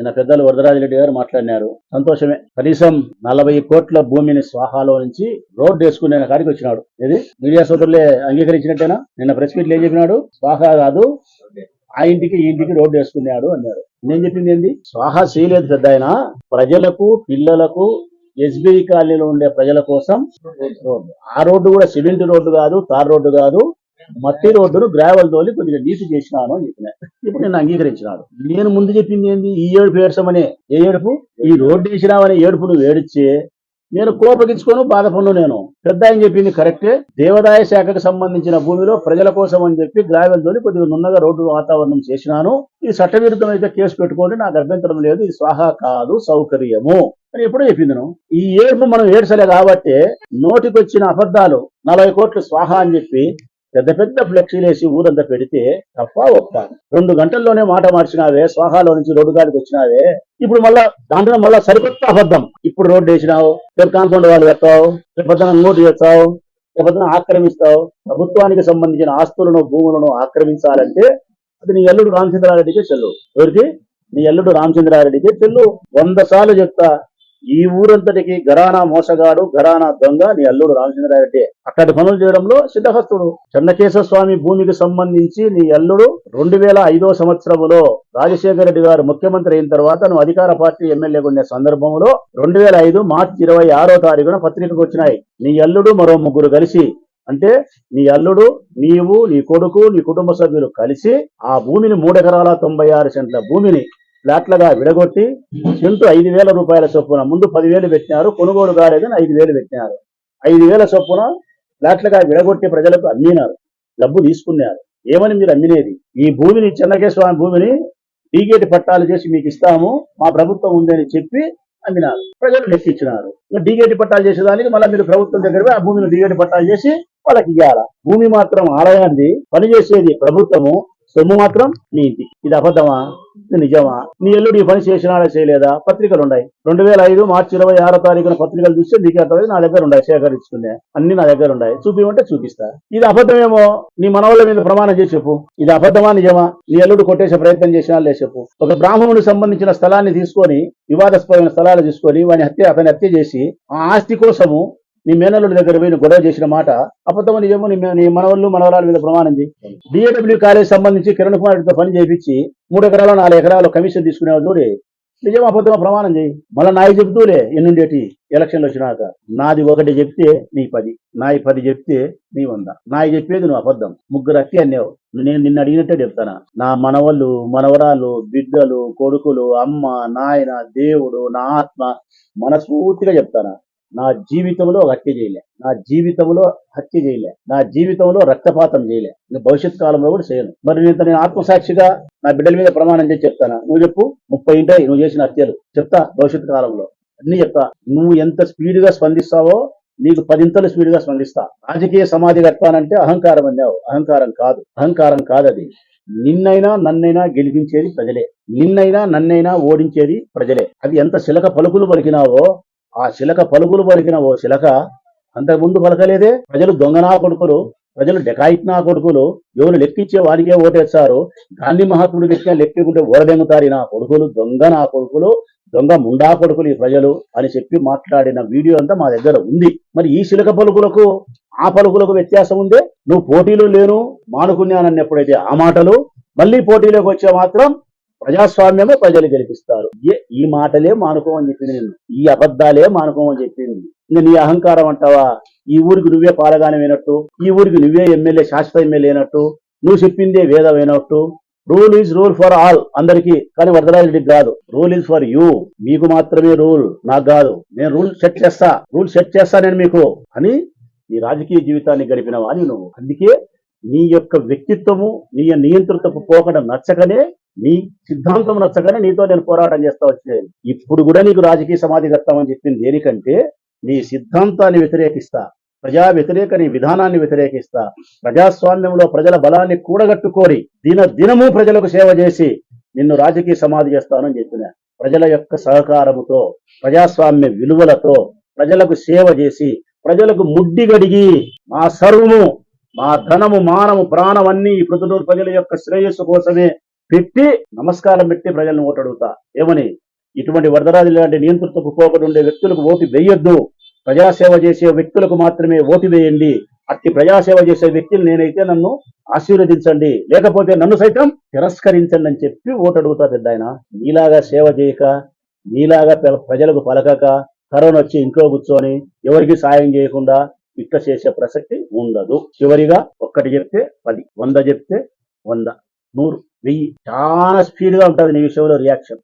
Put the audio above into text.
నిన్న పెద్దలు వరదరాజరెడ్డి గారు మాట్లాడినారు. సంతోషమే. కనీసం నలభై కోట్ల భూమిని స్వాహాలో నుంచి రోడ్డు వేసుకునే కాడికి వచ్చినాడు. ఇది మీడియా సోదరులే అంగీకరించినట్టేనా? నిన్న ప్రెస్ మీట్లు ఏం చెప్పినాడు? స్వాహా కాదు ఆ ఇంటికి ఈ ఇంటికి రోడ్డు వేసుకున్నాడు అన్నారు. నేను చెప్పింది ఏంది? స్వాహా చేయలేదు పెద్ద ఆయన ప్రజలకు పిల్లలకు ఎస్బీఐ కాలనీలో ఉండే ప్రజల కోసం ఆ రోడ్డు కూడా సిమెంట్ రోడ్డు కాదు తార్ రోడ్డు కాదు మట్టి రోడ్డును గ్రావెల్ తోలి కొద్దిగా నీటి చేసినాను అని చెప్పిన. ఇప్పుడు నేను అంగీకరించినాడు. నేను ముందు చెప్పింది ఏంది? ఈ ఏడుపు ఏడ్చమనే. ఏ ఏడుపు? ఈ రోడ్డు వేసినామనే ఏడుపు నువ్వు ఏడిచ్చే నేను కోపగించుకోను బాధపడును నేను. పెద్ద ఆయన చెప్పింది కరెక్టే దేవాదాయ శాఖకు సంబంధించిన భూమిలో ప్రజల కోసం అని చెప్పి గ్రావెల్ తోలి కొద్దిగా నున్నగా రోడ్డు వాతావరణం చేసినాను. ఇది చట్టవిరుద్ధం అయితే కేసు పెట్టుకోండి నాకు అభ్యంతరం లేదు. ఇది స్వాహా కాదు సౌకర్యము. అని ఎప్పుడో చెప్పింది ఈ ఏడుపు మనం ఏడ్చలే కాబట్టి నోటికొచ్చిన అబద్ధాలు నలభై కోట్లు స్వాహా అని చెప్పి పెద్ద పెద్ద ఫ్లెక్సీలేసి ఊరంతా పెడితే తప్ప ఒప్ప. రెండు గంటల్లోనే మాట మార్చినావే స్వాహాలో నుంచి రోడ్డు గాడికి వచ్చినావే. ఇప్పుడు మళ్ళా దాంట్లో మళ్ళా సరికొత్త అబద్ధం. ఇప్పుడు రోడ్డు వేసినావు రేపు కాంపౌండ్ వాళ్ళు పెడతావు రేపొద్దున నోటు చేస్తావు రేపొద్దున ఆక్రమిస్తావు. ప్రభుత్వానికి సంబంధించిన ఆస్తులను భూములను ఆక్రమించాలంటే అది నీ అల్లుడు రామచంద్రారెడ్డికి చెల్లు. ఎవరికి? నీ అల్లుడు రామచంద్రారెడ్డికి చెల్లు. వంద సార్లు చెప్తా ఈ ఊరంతటికి ఘరానా మోసగాడు ఘరానా దొంగ నీ అల్లుడు రామచంద్రారెడ్డి అక్కడి పనులు చేయడంలో సిద్ధహస్తుడు. చెన్నకేశ్వర స్వామి భూమికి సంబంధించి నీ అల్లుడు రెండు వేల ఐదో సంవత్సరములో రాజశేఖర రెడ్డి గారు ముఖ్యమంత్రి అయిన తర్వాత నువ్వు అధికార పార్టీ ఎమ్మెల్యేగా ఉండే సందర్భంలో రెండు వేల ఐదు మార్చి ఇరవై ఆరో తారీఖున పత్రికకు వచ్చినాయి. నీ అల్లుడు మరో ముగ్గురు కలిసి అంటే నీ అల్లుడు నీవు నీ కొడుకు నీ కుటుంబ సభ్యులు కలిసి ఆ భూమిని మూడెకరాల తొంభై ఆరు సెంట్ల భూమిని ఫ్లాట్లుగా విడగొట్టి సెంటు ఐదు వేల రూపాయల చొప్పున ముందు పదివేలు పెట్టినారు కొనుగోలు కాలేదని ఐదు వేలు పెట్టినారు. ఐదు వేల చొప్పున ఫ్లాట్లుగా విడగొట్టి ప్రజలకు అమ్మినారు డబ్బు తీసుకున్నారు. ఏమని మీరు అమ్మినేది? ఈ భూమిని చెన్నకేశ్వర భూమిని డీగేటి పట్టాలు చేసి మీకు ఇస్తాము మా ప్రభుత్వం ఉందని చెప్పి అమ్మినారు. ప్రజలు లెక్కించినారు. ఇంకా డీగేటి పట్టాలు చేసేదానికి మళ్ళీ మీరు ప్రభుత్వం దగ్గర ఆ భూమిని డీగేటి పట్టాలు చేసి వాళ్ళకి ఇవ్వాలి భూమి మాత్రం ఆలయాన్ని పనిచేసేది ప్రభుత్వము సొమ్ము మాత్రం నీది. ఇది అబద్ధమా? ఇది నిజమా? నీ ఎల్లుడు ఈ పని చేసినాడా చేయలేదా? పత్రికలు ఉన్నాయి రెండు వేల ఐదు మార్చి ఇరవై ఆరో తారీఖున పత్రికలు చూస్తే నీకు అర్థమైంది నా దగ్గర ఉన్నాయి సేకరించుకునే. అన్ని నా దగ్గర ఉన్నాయి చూపిమంటే చూపిస్తా. ఇది అబద్ధమేమో? నీ మనవాళ్ళ మీద ప్రమాణం చేసి చెప్పు. ఇది అబద్ధమా నిజమా? నీ ఎల్లుడు కొట్టేసే ప్రయత్నం చేసినా లే చెప్పు. ఒక బ్రాహ్మణునికి సంబంధించిన స్థలాన్ని తీసుకొని వివాదాస్పదమైన స్థలాలు తీసుకొని వాని హత్య అతని హత్య చేసి ఆ ఆస్తి కోసము నీ మేనల్లుడి దగ్గర పోయి గొడవ చేసిన మాట అబద్ధమో నిజమో నీ మనవళ్ళు మనవరాల మీద ప్రమాణం చేయి డిఏడబ్ల్యూ కాలేజ్ సంబంధించి కిరణ్ కుమార్ రెడ్డితో పని చేయించి మూడు ఎకరాలు నాలుగు ఎకరాలు కమిషన్ తీసుకునేవాళ్ళు చూడే నిజం అబద్ధమో ప్రమాణం చేయి మళ్ళీ నాయి చెబుతూలే ఎన్నుండేటి? ఎలక్షన్లు వచ్చినాక. నాది ఒకటి చెప్తే నీ పది. నాయి పది చెప్తే నీ వంద. నాయి చెప్పేది నువ్వు అబద్ధం. ముగ్గురు అట్టి అన్నావు నేను నిన్ను అడిగినట్టే చెప్తానా? నా మనవళ్ళు మనవరాలు బిడ్డలు కొడుకులు అమ్మ నాయన దేవుడు నా ఆత్మ మనస్ఫూర్తిగా చెప్తానా? నా జీవితంలో హత్య చేయలే. నా జీవితంలో హత్య చేయలే. నా జీవితంలో రక్తపాతం చేయలే. నేను భవిష్యత్ కాలంలో కూడా చేయను. మరి నేను నేను ఆత్మసాక్షిగా నా బిడ్డల మీద ప్రమాణం చేసి చెప్తానా? నువ్వు చెప్పు. ముప్పై ఉంటాయి నువ్వు చేసిన హత్యలు. చెప్తా భవిష్యత్ కాలంలో. అన్ని చెప్తా. నువ్వు ఎంత స్పీడ్గా స్పందిస్తావో నీకు పదింతలు స్పీడ్గా స్పందిస్తా. రాజకీయ సమాధి కట్టానంటే అహంకారం అన్నావు. అహంకారం కాదు. అహంకారం కాదు అది నిన్నైనా నన్నైనా గెలిపించేది ప్రజలే. నిన్నైనా నన్నైనా ఓడించేది ప్రజలే. అది ఎంత శిలక పలుకులు పలికినావో ఆ శిలక పలుకులు పలికిన ఓ శిలక అంతకుముందు పలకలేదే? ప్రజలు దొంగనా కొడుకులు ప్రజలు డెకాయిట్నా కొడుకులు ఎవరు లెక్కించే వారికే ఓటేస్తారు? గాంధీ మహాత్ముడు లెక్క లెక్కుంటే ఓడదెంగుతారు నా కొడుకులు దొంగ నా కొడుకులు దొంగ ముండా కొడుకులు ఈ ప్రజలు అని చెప్పి మాట్లాడిన వీడియో అంతా మా దగ్గర ఉంది. మరి ఈ శిలక పలుకులకు ఆ పలుకులకు వ్యత్యాసం ఉందే? నువ్వు పోటీలో లేను మానుకున్నానన్నప్పుడైతే ఆ మాటలు మళ్ళీ పోటీలోకి వచ్చే మాత్రం ప్రజాస్వామ్యమే ప్రజలు గెలిపిస్తారు. ఏ ఈ మాటలే మానుకోమని చెప్పింది నేను. ఈ అబద్ధాలే మానుకోమని చెప్పింది. ఇంకా నీ అహంకారం అంటావా? ఈ ఊరికి నువ్వే పాలగానమైనట్టు ఈ ఊరికి నువ్వే ఎమ్మెల్యే శాశ్వత ఎమ్మెల్యే అయినట్టు నువ్వు చెప్పిందే వేదమైనట్టు rule is rule for all అందరికి కానీ వరదరాజరెడ్డికి కాదు. రూల్ ఈజ్ ఫర్ యూ మీకు మాత్రమే రూల్ నాకు కాదు. నేను రూల్ సెట్ చేస్తా. రూల్ సెట్ చేస్తా నేను మీకు. అని నీ రాజకీయ జీవితాన్ని గడిపినవా అని నువ్వు. అందుకే నీ యొక్క వ్యక్తిత్వము నీ నియంత్రితపు పోకడం నచ్చకనే నీ సిద్ధాంతం నచ్చగానే నీతో నేను పోరాటం చేస్తా వచ్చేది. ఇప్పుడు కూడా నీకు రాజకీయ సమాధి కట్టామని చెప్పింది దేనికంటే నీ సిద్ధాంతాన్ని వ్యతిరేకిస్తా ప్రజా వ్యతిరేక నీ విధానాన్ని వ్యతిరేకిస్తా ప్రజాస్వామ్యంలో ప్రజల బలాన్ని కూడగట్టుకొని దిన దినము ప్రజలకు సేవ చేసి నిన్ను రాజకీయ సమాధి చేస్తానని చెప్పిన ప్రజల యొక్క సహకారముతో ప్రజాస్వామ్య విలువలతో ప్రజలకు సేవ చేసి ప్రజలకు ముడ్డి గడిగి మా సర్వము మా ధనము మానము ప్రాణం అన్ని ఈ ప్రజలు ప్రజల యొక్క శ్రేయస్సు కోసమే పెట్టి నమస్కారం పెట్టి ప్రజలను ఓటు అడుగుతా ఏమని? ఇటువంటి వరదరాజు లాంటి నియంతృత్వకు పోకడు ఉండే వ్యక్తులకు ఓటు వేయొద్దు. ప్రజాసేవ చేసే వ్యక్తులకు మాత్రమే ఓటు వేయండి. అట్టి ప్రజాసేవ చేసే వ్యక్తిని నేనైతే నన్ను ఆశీర్వదించండి. లేకపోతే నన్ను సైతం తిరస్కరించండి అని చెప్పి ఓటు అడుగుతా పెద్ద ఆయన నీలాగా సేవ చేయక నీలాగా ప్రజలకు పలకక కరోనా వచ్చి ఇంట్లో కూర్చొని ఎవరికి సాయం చేయకుండా ఇట్ట చేసే ప్రసక్తి ఉండదు. చివరిగా ఒక్కటి చెప్తే పది వంద చెప్తే వంద. నూరు. వెయ్యి. చాలా స్పీడ్గా ఉంటుంది నీ విషయంలో రియాక్షన్